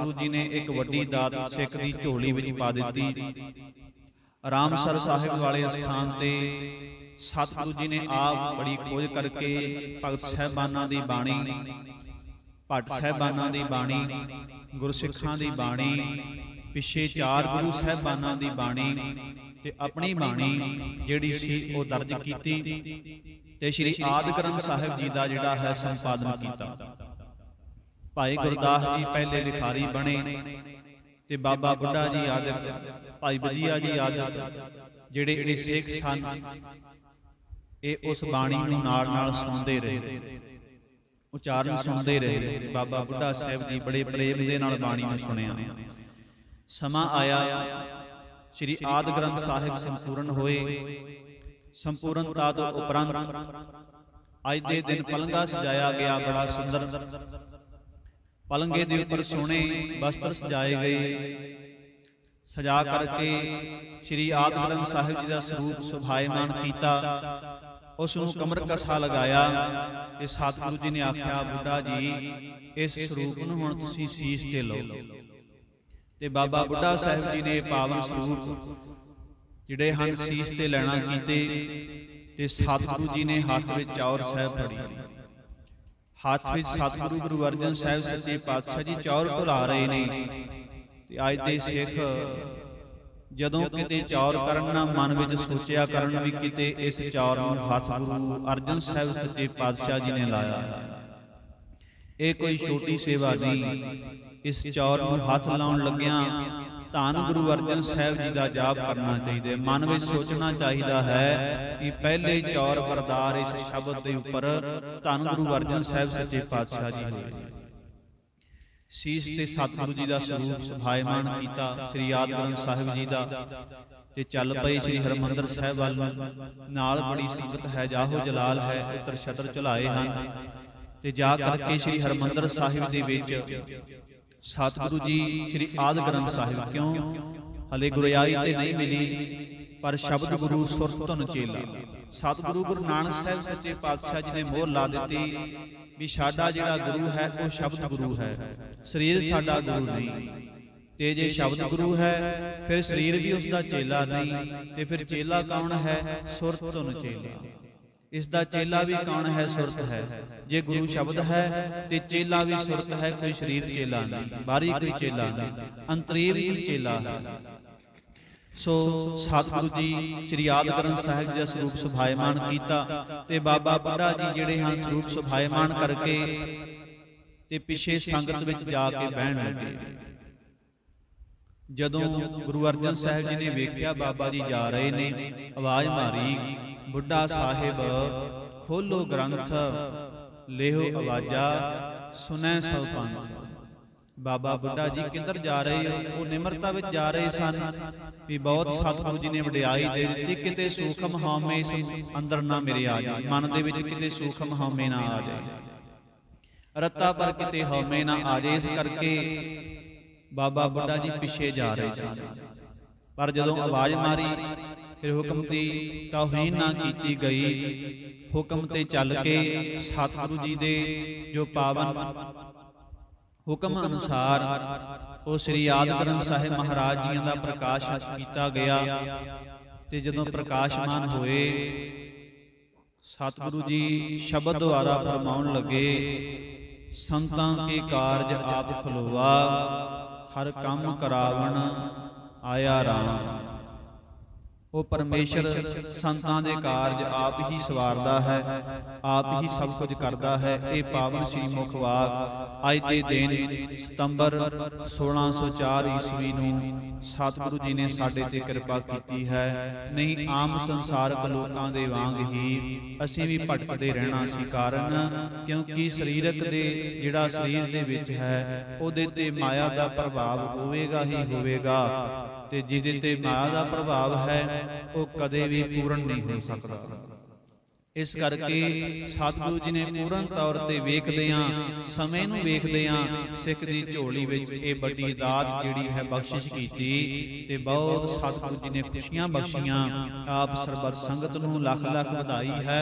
ਸਤਿਗੁਰੂ ਜੀ ਨੇ ਇੱਕ ਵੱਡੀ ਦਾਤ ਸਿੱਖ ਦੀ ਝੋਲੀ ਵਿੱਚ ਪਾ ਦਿੱਤੀ। ਰਾਮਸਰ ਸਾਹਿਬ ਵਾਲੇ ਸਥਾਨ ਤੇ ਸਤਿਗੁਰੂ ਜੀ ਨੇ ਆਪ ਬੜੀ ਖੋਜ ਕਰਕੇ ਭਗਤ ਸਹਿਬਾਨਾਂ ਦੀ ਬਾਣੀ, ਭੱਟ ਸਹਿਬਾਨਾਂ ਦੀ ਬਾਣੀ, ਗੁਰਸਿੱਖਾਂ ਦੀ ਬਾਣੀ, ਪਿੱਛੇ ਚਾਰ ਗੁਰੂ ਸਹਿਬਾਨਾਂ ਦੀ ਬਾਣੀ ਤੇ ਆਪਣੀ ਬਾਣੀ ਜਿਹੜੀ ਸੀ ਉਹ ਦਰਜ ਕੀਤੀ ਤੇ ਸ੍ਰੀ ਆਦਿ ਗ੍ਰੰਥ ਸਾਹਿਬ ਜੀ ਦਾ ਜਿਹੜਾ ਹੈ ਸੰਪਾਦਨ ਕੀਤਾ। ਭਾਈ ਗੁਰਦਾਸ ਜੀ ਪਹਿਲੇ ਲਿਖਾਰੀ ਬਣੇ ਤੇ ਬਾਬਾ ਬੁੱਢਾ ਜੀ ਆਦਿਕ ਭਾਈ ਬਦੀਆ ਜੀ ਆਦਿਕ ਜਿਹੜੇ ਇਹ ਸੇਖ ਸਨ ਇਹ ਉਸ ਬਾਣੀ ਨੂੰ ਨਾਲ ਨਾਲ ਸੁਣਦੇ ਰਹੇ। ਉਚਾਰਨ ਸੁਣਦੇ ਰਹੇ। ਬਾਬਾ ਬੁੱਢਾ ਸਾਹਿਬ ਜੀ ਬੜੇ ਪ੍ਰੇਮ ਦੇ ਨਾਲ ਬਾਣੀ ਨੂੰ ਸੁਣਿਆ। ਸਮਾਂ ਆਇਆ ਸ੍ਰੀ ਆਦਿ ਗ੍ਰੰਥ ਸਾਹਿਬ ਸੰਪੂਰਨ ਹੋਏ। ਸੰਪੂਰਨਤਾ ਤੋਂ ਉਪਰੰਤ ਅੱਜ ਦੇ ਦਿਨ ਪਲੰਗਾ ਸਜਾਇਆ ਗਿਆ ਬੜਾ ਸੁੰਦਰ। ਪਲੰਗੇ ਦੇ ਉੱਪਰ ਸੋਹਣੇ ਵਸਤਰ ਸਜਾਏ ਗਏ। ਸਜਾ ਕਰਕੇ ਸ੍ਰੀ ਆਦਿ ਗ੍ਰੰਥ ਸਾਹਿਬ ਜੀ ਦਾ ਸਰੂਪ ਸੁਭਾਇਮਾਨ ਕੀਤਾ। ਉਸ ਨੂੰ ਕਮਰ ਕਸਾ ਲਗਾਇਆ। ਤੇ ਸਤਿਗੁਰੂ ਜੀ ਨੇ ਆਖਿਆ, ਬੁੱਢਾ ਜੀ, ਇਸ ਸਰੂਪ ਨੂੰ ਹੁਣ ਤੁਸੀਂ ਸੀਸ ਤੇ ਲਓ। ਤੇ ਬਾਬਾ ਬੁੱਢਾ ਸਾਹਿਬ ਜੀ ਨੇ ਪਾਵਨ ਸਰੂਪ ਜਿਹੜੇ ਹਨ, ਸੀਸ ਤੇ ਲੈਣਾ ਕੀਤੇ ਤੇ ਸਤਿਗੁਰੂ ਜੀ ਨੇ ਹੱਥ ਵਿੱਚ ਚੌਰ ਸਾਹਿਬ ਫੜੀ। ਹੱਥ ਵਿੱਚ ਸਤਿਗੁਰੂ ਗੁਰੂ ਅਰਜਨ ਸਾਹਿਬ ਸੱਚੇ ਪਾਤਸ਼ਾਹ ਜੀ ਚੌਰ ਭੁਲਾ ਰਹੇ ਨੇ। ਤੇ ਅੱਜ ਦੇ ਸਿੱਖ ਜਦੋਂ ਕਿਤੇ ਚੌਰ ਕਰਨ ਨਾ ਮਨ ਵਿੱਚ ਸੋਚਿਆ ਕਰਨ ਵੀ ਕਿਤੇ ਇਸ ਚੌਰ ਨੂੰ ਹੱਥ ਗੁਰੂ ਅਰਜਨ ਸਾਹਿਬ ਸੱਚੇ ਪਾਤਸ਼ਾਹ ਜੀ ਨੇ ਲਾਇਆ। ਇਹ ਕੋਈ ਛੋਟੀ ਸੇਵਾ ਨਹੀਂ। ਇਸ ਚੌਰ ਨੂੰ ਹੱਥ ਲਾਉਣ ਲੱਗਿਆਂ। ਧੰਨ ਗੁਰੂ ਅਰਜਨ ਸਾਹਿਬ ਜੀ ਦਾ ਜਾਪ ਕਰਨਾ ਚਾਹੀਦਾ ਹੈ। ਮਨ ਵਿੱਚ ਸੋਚਣਾ ਚਾਹੀਦਾ ਹੈ ਕਿ ਪਹਿਲੇ ਚੌਰ ਵਰਦਾਰ ਇਸ ਸ਼ਬਦ ਦੇ ਉੱਪਰ ਧੰਨ ਗੁਰੂ ਅਰਜਨ ਸਾਹਿਬ ਸੱਚੇ ਪਾਤਸ਼ਾਹ ਜੀ ਹੋਏ ਸੀਸ ਤੇ ਸਤਿਗੁਰੂ ਜੀ ਦਾ ਸਰੂਪ ਸੁਭਾਇਮਾਨ ਕੀਤਾ, ਸ੍ਰੀ ਆਦਿ ਗ੍ਰੰਥ ਸਾਹਿਬ ਜੀ ਦਾ, ਤੇ ਚੱਲ ਪਏ ਸ੍ਰੀ ਹਰਮੰਦਰ ਸਾਹਿਬ ਵੱਲ। ਨਾਲ ਬੜੀ ਸੰਗਤ ਹੈ, ਜਾਹੋ ਜਲਾਲ ਹੈ ਉੱਤਰ ਛਤਰ ਝੁਲਾਏ ਹਨ। ਤੇ ਜਾ ਕਰਕੇ ਸ੍ਰੀ ਹਰਮੰਦਰ ਸਾਹਿਬ ਦੇ ਵਿੱਚ ਸਤਿਗੁਰੂ ਜੀ ਸ੍ਰੀ ਆਦਿ ਗ੍ਰੰਥ ਸਾਹਿਬ ਕਿਉਂ? ਹਲੇ ਗੁਰਿਆਈ ਤੇ ਨਹੀਂ ਮਿਲੀ ਪਰ ਸ਼ਬਦ ਗੁਰੂ ਸੁਰਤ ਧੁਨ ਚੇਲਾ। ਸਤਿਗੁਰੂ ਗੁਰੂ ਨਾਨਕ ਸਾਹਿਬ ਸੱਚੇ ਪਾਤਸ਼ਾਹ ਜੀ ਨੇ ਮੋਹਰ ਲਾ ਦਿੱਤੀ ਵੀ ਸਾਡਾ ਜਿਹੜਾ ਗੁਰੂ ਹੈ ਉਹ ਸ਼ਬਦ ਗੁਰੂ ਹੈ। ਸਰੀਰ ਸਾਡਾ ਗੁਰੂ ਨਹੀਂ। ਤੇ ਜੇ ਸ਼ਬਦ ਗੁਰੂ ਹੈ ਫਿਰ ਸਰੀਰ ਵੀ ਉਸ ਦਾ ਚੇਲਾ ਨਹੀਂ। ਤੇ ਫਿਰ ਚੇਲਾ ਕੌਣ ਹੈ? ਸੁਰਤ ਧੁਨ ਚੇਲਾ। ਇਸ ਦਾ ਚੇਲਾ ਵੀ ਕੌਣ ਹੈ, ਸੁਰਤ ਹੈ। ਜੇ ਗੁਰੂ ਸ਼ਬਦ ਹੈ, ਤੇ ਚੇਲਾ ਵੀ ਸੁਰਤ ਹੈ, ਕੋਈ ਸਰੀਰ ਚੇਲਾ ਨਹੀਂ ਬਾਹਰੀ ਕੋਈ ਚੇਲਾ ਨਹੀਂ ਅੰਤਰੀਵ ਹੀ ਚੇਲਾ ਹੈ। ਸੋ ਸਤਿਗੁਰੂ ਜੀ, ਸ੍ਰੀ ਆਦ ਗ੍ਰੰਥ ਸਾਹਿਬ ਜੀ ਦਾ ਸਰੂਪ ਸੁਭਾਇਮਾਨ ਕੀਤਾ ਤੇ ਬਾਬਾ ਬੁੱਢਾ ਜੀ ਜਿਹੜੇ ਹਨ, ਸਰੂਪ ਸੁਭਾਇਮਾਨ ਕਰਕੇ ਤੇ ਪਿੱਛੇ ਸੰਗਤ ਵਿੱਚ ਜਾ ਕੇ ਬਹਿਣ ਲੱਗੇ। ਜਦੋਂ ਗੁਰੂ ਅਰਜਨ ਸਾਹਿਬ ਜੀ ਨੇ ਵੇਖਿਆ ਬਾਬਾ ਜੀ ਜਾ ਰਹੇ ਨੇ, ਆਵਾਜ਼ ਮਾਰੀ, ਬੁੱਢਾ ਸਾਹਿਬ, ਖੋਲੋ ਗ੍ਰੰਥ ਲਿਹੋ ਆਵਾਜ਼ਾ ਸੁਨੈ ਸਭ ਪੰਥ। ਬਾਬਾ ਬੁੱਢਾ ਜੀ ਕਿੱਧਰ ਜਾ ਰਹੇ? ਹੋ ਉਹ ਨਿਮਰਤਾ ਵਿੱਚ ਜਾ ਰਹੇ ਸਨ ਵੀ ਬਹੁਤ ਸਤਿਗੁਰੂ ਜੀ ਨੇ ਵਡਿਆਈ ਦੇ ਦਿੱਤੀ, ਕਿਤੇ ਸੂਖਮ ਹਉਮੈ ਇਸ ਅੰਦਰ ਨਾ ਮੇਰੇ ਆ ਜਾਏ, ਮਨ ਦੇ ਵਿੱਚ ਕਿਤੇ ਸੂਖਮ ਹਉਮੈ ਨਾ ਆ ਜਾਏ। ਰੱਤਾ ਪਰ ਕਿਤੇ ਹਉਮੈ ਨਾ ਆ ਜਾਏ ਇਸ ਕਰਕੇ ਬਾਬਾ ਬੁੱਢਾ ਜੀ ਪਿੱਛੇ ਜਾ ਰਹੇ ਸਨ ਪਰ ਜਦੋਂ ਆਵਾਜ਼ ਮਾਰੀ, ਫਿਰ ਹੁਕਮ ਦੀ ਤੌਹੀਨ ਨਾ ਕੀਤੀ ਗਈ। ਹੁਕਮ ਤੇ ਚੱਲ ਕੇ ਸਤਿਗੁਰੂ ਜੀ ਦੇ ਜੋ ਪਾਵਨ ਹੁਕਮ ਅਨੁਸਾਰ ਉਹ ਸ੍ਰੀ ਆਦਿ ਗ੍ਰੰਥ ਸਾਹਿਬ ਮਹਾਰਾਜ ਜੀਆਂ ਦਾ ਪ੍ਰਕਾਸ਼ ਕੀਤਾ ਗਿਆ ਤੇ ਜਦੋਂ ਪ੍ਰਕਾਸ਼ਮਾਨ ਹੋਏ, ਸਤਿਗੁਰੂ ਜੀ ਸ਼ਬਦ ਦੁਆਰਾ ਫਰਮਾਉਣ ਲੱਗੇ, ਸੰਤਾਂ ਕੇ ਕਾਰਜ ਆਪ ਖਲੋਵਾ ਹਰ ਕੰਮ ਕਰਾਵਣ ਆਇਆ ਰਾਮ। ਉਹ ਪਰਮੇਸ਼ਰ ਸੰਤਾਂ ਦੇ ਕਾਰਜ ਆਪ ਹੀ ਸਵਾਰਦਾ ਹੈ, ਆਪ ਹੀ ਸਭ ਕੁਝ ਕਰਦਾ ਹੈ। ਇਹ ਪਾਵਨ ਸ੍ਰੀ ਮੁਖ ਅੱਜ ਦੇ ਦਿਨ ਸਤੰਬਰ 1604 ਈਸਵੀ ਨੂੰ ਸਤਿਗੁਰੂ ਜੀ ਨੇ ਸਾਡੇ ਤੇ ਕਿਰਪਾ ਕੀਤੀ ਹੈ। ਨਹੀਂ, ਆਮ ਸੰਸਾਰਕ ਲੋਕਾਂ ਦੇ ਵਾਂਗ ਹੀ ਅਸੀਂ ਵੀ ਭਟਕਦੇ ਰਹਿਣਾ ਸੀ ਕਾਰਨ, ਕਿਉਂਕਿ ਸਰੀਰਕ ਦੇ ਜਿਹੜਾ ਸਰੀਰ ਦੇ ਵਿੱਚ ਹੈ, ਉਹਦੇ ਤੇ ਮਾਇਆ ਦਾ ਪ੍ਰਭਾਵ ਹੋਵੇਗਾ ਹੀ ਹੋਵੇਗਾ। ਤੇ ਜਿਹਦੇ ਤੇ ਮਾਇਆ ਦਾ ਪ੍ਰਭਾਵ ਹੈ, ਉਹ ਕਦੇ ਵੀ ਪੂਰਨ ਨਹੀਂ ਹੋ ਸਕਦਾ। ਇਸ ਕਰਕੇ ਸਤਿਗੁਰੂ ਜੀ ਨੇ ਪੂਰਨ ਤੌਰ ਤੇ ਵੇਖਦਿਆਂ ਸਮੇਂ ਨੂੰ ਵੇਖਦਿਆਂ ਸਿੱਖ ਦੀ ਝੋਲੀ ਵਿੱਚ ਇਹ ਵੱਡੀ ਦਾਤ ਜਿਹੜੀ ਹੈ ਬਖਸ਼ਿਸ਼ ਕੀਤੀ ਤੇ ਬਹੁਤ ਸਤਿਗੁਰੂ ਜੀ ਨੇ ਖੁਸ਼ੀਆਂ ਬਖਸ਼ੀਆਂ, ਆਪ ਸਰਬੱਤ ਸੰਗਤ ਨੂੰ ਲੱਖ ਲੱਖ ਵਧਾਈ ਹੈ।